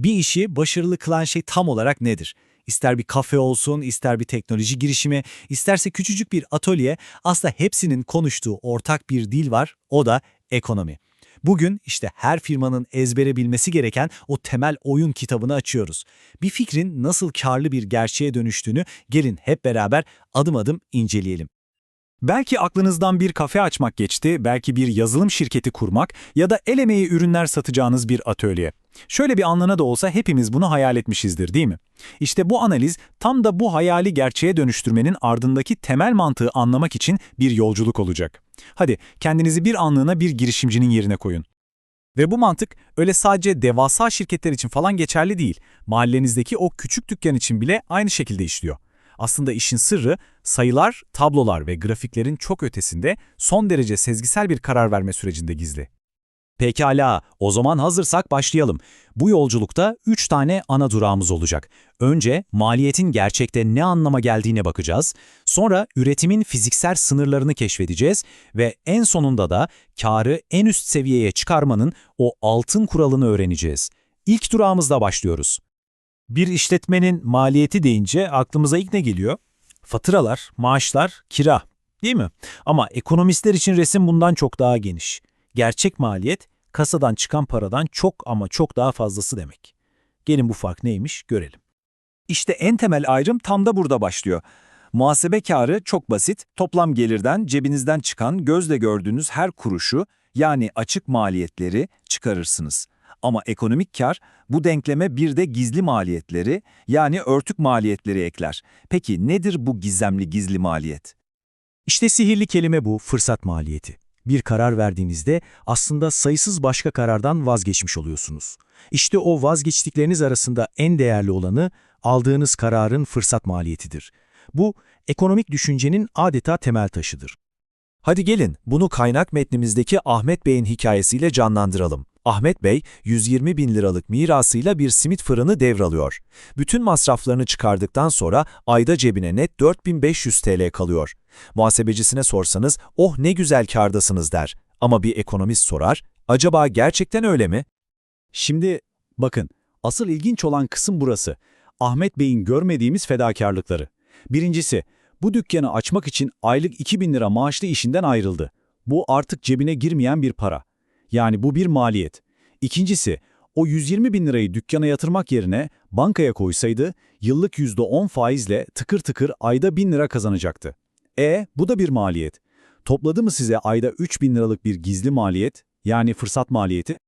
Bir işi başarılı kılan şey tam olarak nedir? İster bir kafe olsun, ister bir teknoloji girişimi, isterse küçücük bir atölye, aslında hepsinin konuştuğu ortak bir dil var, o da ekonomi. Bugün işte her firmanın ezbere bilmesi gereken o temel oyun kitabını açıyoruz. Bir fikrin nasıl karlı bir gerçeğe dönüştüğünü gelin hep beraber adım adım inceleyelim. Belki aklınızdan bir kafe açmak geçti, belki bir yazılım şirketi kurmak ya da el emeği ürünler satacağınız bir atölye. Şöyle bir anlana da olsa hepimiz bunu hayal etmişizdir değil mi? İşte bu analiz tam da bu hayali gerçeğe dönüştürmenin ardındaki temel mantığı anlamak için bir yolculuk olacak. Hadi kendinizi bir anlığına bir girişimcinin yerine koyun. Ve bu mantık öyle sadece devasa şirketler için falan geçerli değil. Mahallenizdeki o küçük dükkan için bile aynı şekilde işliyor. Aslında işin sırrı sayılar, tablolar ve grafiklerin çok ötesinde son derece sezgisel bir karar verme sürecinde gizli. Pekala, o zaman hazırsak başlayalım. Bu yolculukta 3 tane ana durağımız olacak. Önce maliyetin gerçekte ne anlama geldiğine bakacağız. Sonra üretimin fiziksel sınırlarını keşfedeceğiz ve en sonunda da karı en üst seviyeye çıkarmanın o altın kuralını öğreneceğiz. İlk durağımızda başlıyoruz. Bir işletmenin maliyeti deyince aklımıza ilk ne geliyor? Faturalar, maaşlar, kira, değil mi? Ama ekonomistler için resim bundan çok daha geniş. Gerçek maliyet, kasadan çıkan paradan çok ama çok daha fazlası demek. Gelin bu fark neymiş görelim. İşte en temel ayrım tam da burada başlıyor. Muhasebe karı çok basit. Toplam gelirden cebinizden çıkan gözle gördüğünüz her kuruşu yani açık maliyetleri çıkarırsınız. Ama ekonomik kar bu denkleme bir de gizli maliyetleri yani örtük maliyetleri ekler. Peki nedir bu gizemli gizli maliyet? İşte sihirli kelime bu, fırsat maliyeti. Bir karar verdiğinizde aslında sayısız başka karardan vazgeçmiş oluyorsunuz. İşte o vazgeçtikleriniz arasında en değerli olanı aldığınız kararın fırsat maliyetidir. Bu, ekonomik düşüncenin adeta temel taşıdır. Hadi gelin bunu kaynak metnimizdeki Ahmet Bey'in hikayesiyle canlandıralım. Ahmet Bey, 120 bin liralık mirasıyla bir simit fırını devralıyor. Bütün masraflarını çıkardıktan sonra ayda cebine net 4500 TL kalıyor. Muhasebecisine sorsanız, oh ne güzel kârdasınız der. Ama bir ekonomist sorar, acaba gerçekten öyle mi? Şimdi bakın, asıl ilginç olan kısım burası. Ahmet Bey'in görmediğimiz fedakarlıkları. Birincisi, bu dükkanı açmak için aylık 2000 lira maaşlı işinden ayrıldı. Bu artık cebine girmeyen bir para. Yani bu bir maliyet. İkincisi, o 120 bin lirayı dükkana yatırmak yerine bankaya koysaydı yıllık %10 faizle tıkır tıkır ayda 1000 lira kazanacaktı. E bu da bir maliyet. Topladı mı size ayda 3000 liralık bir gizli maliyet, yani fırsat maliyeti?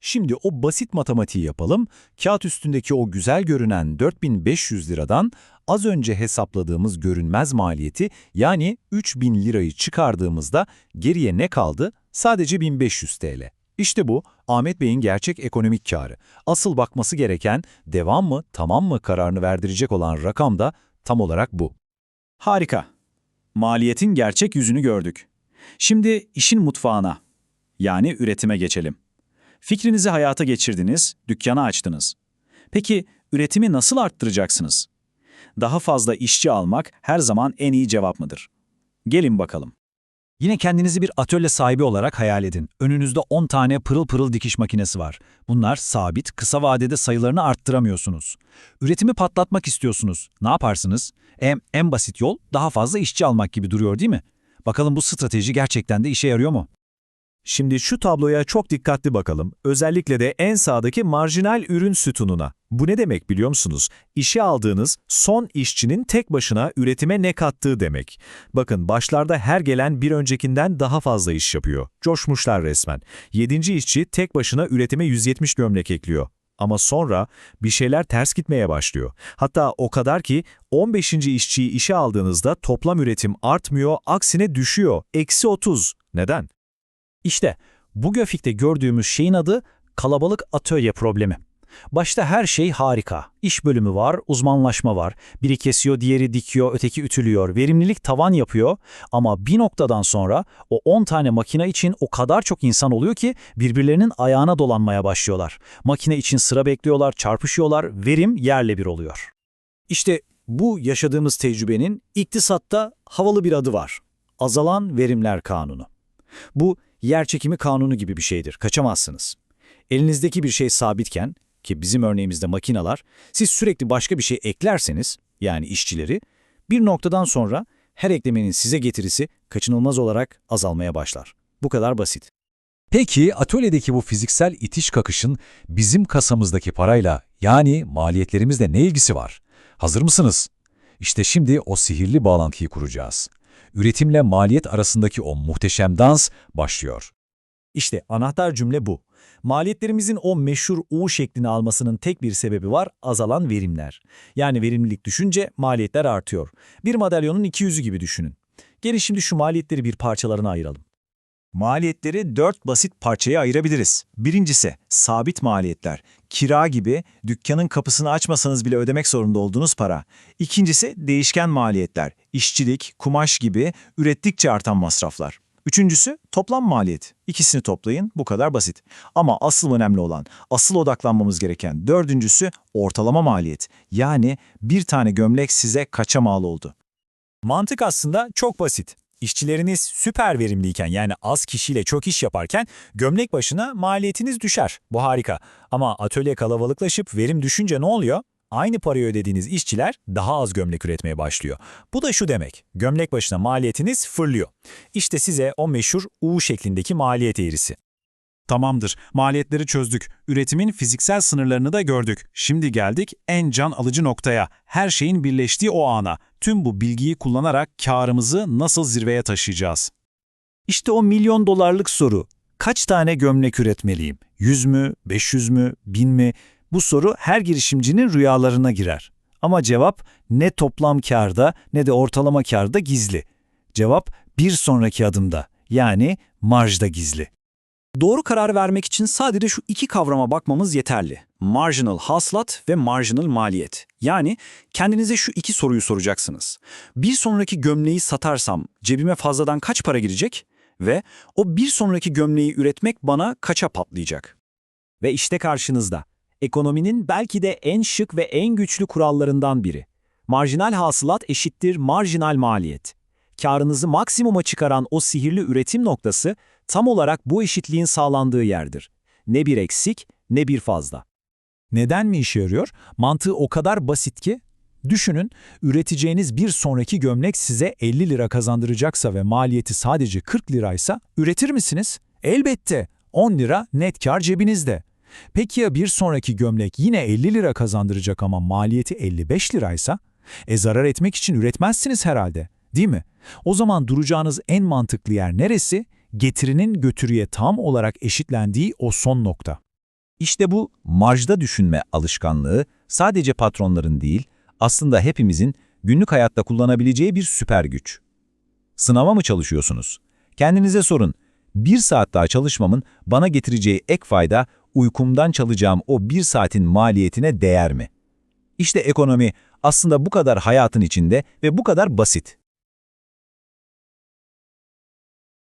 Şimdi o basit matematiği yapalım. Kağıt üstündeki o güzel görünen 4500 liradan az önce hesapladığımız görünmez maliyeti yani 3000 lirayı çıkardığımızda geriye ne kaldı? Sadece 1500 TL. İşte bu Ahmet Bey'in gerçek ekonomik karı. Asıl bakması gereken devam mı tamam mı kararını verdirecek olan rakam da tam olarak bu. Harika. Maliyetin gerçek yüzünü gördük. Şimdi işin mutfağına, yani üretime geçelim. Fikrinizi hayata geçirdiniz, dükkanı açtınız. Peki üretimi nasıl arttıracaksınız? Daha fazla işçi almak her zaman en iyi cevap mıdır? Gelin bakalım. Yine kendinizi bir atölye sahibi olarak hayal edin. Önünüzde 10 tane pırıl pırıl dikiş makinesi var. Bunlar sabit, kısa vadede sayılarını arttıramıyorsunuz. Üretimi patlatmak istiyorsunuz. Ne yaparsınız? En, en basit yol daha fazla işçi almak gibi duruyor değil mi? Bakalım bu strateji gerçekten de işe yarıyor mu? Şimdi şu tabloya çok dikkatli bakalım. Özellikle de en sağdaki marjinal ürün sütununa. Bu ne demek biliyor musunuz? İşe aldığınız son işçinin tek başına üretime ne kattığı demek. Bakın başlarda her gelen bir öncekinden daha fazla iş yapıyor. Coşmuşlar resmen. Yedinci işçi tek başına üretime 170 gömlek ekliyor. Ama sonra bir şeyler ters gitmeye başlıyor. Hatta o kadar ki 15. işçiyi işe aldığınızda toplam üretim artmıyor, aksine düşüyor. Eksi 30. Neden? İşte bu grafikte gördüğümüz şeyin adı kalabalık atölye problemi. Başta her şey harika. İş bölümü var, uzmanlaşma var. Biri kesiyor, diğeri dikiyor, öteki ütülüyor. Verimlilik tavan yapıyor ama bir noktadan sonra o 10 tane makine için o kadar çok insan oluyor ki birbirlerinin ayağına dolanmaya başlıyorlar. Makine için sıra bekliyorlar, çarpışıyorlar, verim yerle bir oluyor. İşte bu yaşadığımız tecrübenin iktisatta havalı bir adı var. Azalan verimler kanunu. Bu yer çekimi kanunu gibi bir şeydir. Kaçamazsınız. Elinizdeki bir şey sabitken ki bizim örneğimizde makineler, siz sürekli başka bir şey eklerseniz, yani işçileri, bir noktadan sonra her eklemenin size getirisi kaçınılmaz olarak azalmaya başlar. Bu kadar basit. Peki atölyedeki bu fiziksel itiş kakışın bizim kasamızdaki parayla yani maliyetlerimizle ne ilgisi var? Hazır mısınız? İşte şimdi o sihirli bağlantıyı kuracağız. Üretimle maliyet arasındaki o muhteşem dans başlıyor. İşte anahtar cümle bu. Maliyetlerimizin o meşhur U şeklini almasının tek bir sebebi var, azalan verimler. Yani verimlilik düşünce maliyetler artıyor. Bir madalyonun iki yüzü gibi düşünün. Gelin şimdi şu maliyetleri bir parçalarına ayıralım. Maliyetleri dört basit parçaya ayırabiliriz. Birincisi sabit maliyetler. Kira gibi dükkanın kapısını açmasanız bile ödemek zorunda olduğunuz para. İkincisi değişken maliyetler. İşçilik, kumaş gibi ürettikçe artan masraflar. Üçüncüsü toplam maliyet. İkisini toplayın bu kadar basit. Ama asıl önemli olan, asıl odaklanmamız gereken dördüncüsü ortalama maliyet. Yani bir tane gömlek size kaça mal oldu? Mantık aslında çok basit. İşçileriniz süper verimliyken yani az kişiyle çok iş yaparken gömlek başına maliyetiniz düşer. Bu harika. Ama atölye kalabalıklaşıp verim düşünce ne oluyor? Aynı parayı ödediğiniz işçiler daha az gömlek üretmeye başlıyor. Bu da şu demek, gömlek başına maliyetiniz fırlıyor. İşte size o meşhur U şeklindeki maliyet eğrisi. Tamamdır, maliyetleri çözdük. Üretimin fiziksel sınırlarını da gördük. Şimdi geldik en can alıcı noktaya. Her şeyin birleştiği o ana. Tüm bu bilgiyi kullanarak karımızı nasıl zirveye taşıyacağız? İşte o milyon dolarlık soru. Kaç tane gömlek üretmeliyim? 100 mü, 500 mü, 1000 mi? Bu soru her girişimcinin rüyalarına girer. Ama cevap ne toplam karda ne de ortalama karda gizli. Cevap bir sonraki adımda yani marjda gizli. Doğru karar vermek için sadece şu iki kavrama bakmamız yeterli. Marginal hasılat ve marginal maliyet. Yani kendinize şu iki soruyu soracaksınız. Bir sonraki gömleği satarsam cebime fazladan kaç para girecek? Ve o bir sonraki gömleği üretmek bana kaça patlayacak? Ve işte karşınızda. Ekonominin belki de en şık ve en güçlü kurallarından biri. Marjinal hasılat eşittir marjinal maliyet. Karınızı maksimuma çıkaran o sihirli üretim noktası tam olarak bu eşitliğin sağlandığı yerdir. Ne bir eksik ne bir fazla. Neden mi işe yarıyor? Mantığı o kadar basit ki. Düşünün, üreteceğiniz bir sonraki gömlek size 50 lira kazandıracaksa ve maliyeti sadece 40 liraysa üretir misiniz? Elbette. 10 lira net kar cebinizde. Peki ya bir sonraki gömlek yine 50 lira kazandıracak ama maliyeti 55 liraysa? E zarar etmek için üretmezsiniz herhalde, değil mi? O zaman duracağınız en mantıklı yer neresi? Getirinin götürüye tam olarak eşitlendiği o son nokta. İşte bu marjda düşünme alışkanlığı sadece patronların değil, aslında hepimizin günlük hayatta kullanabileceği bir süper güç. Sınava mı çalışıyorsunuz? Kendinize sorun, bir saat daha çalışmamın bana getireceği ek fayda uykumdan çalacağım o bir saatin maliyetine değer mi? İşte ekonomi aslında bu kadar hayatın içinde ve bu kadar basit.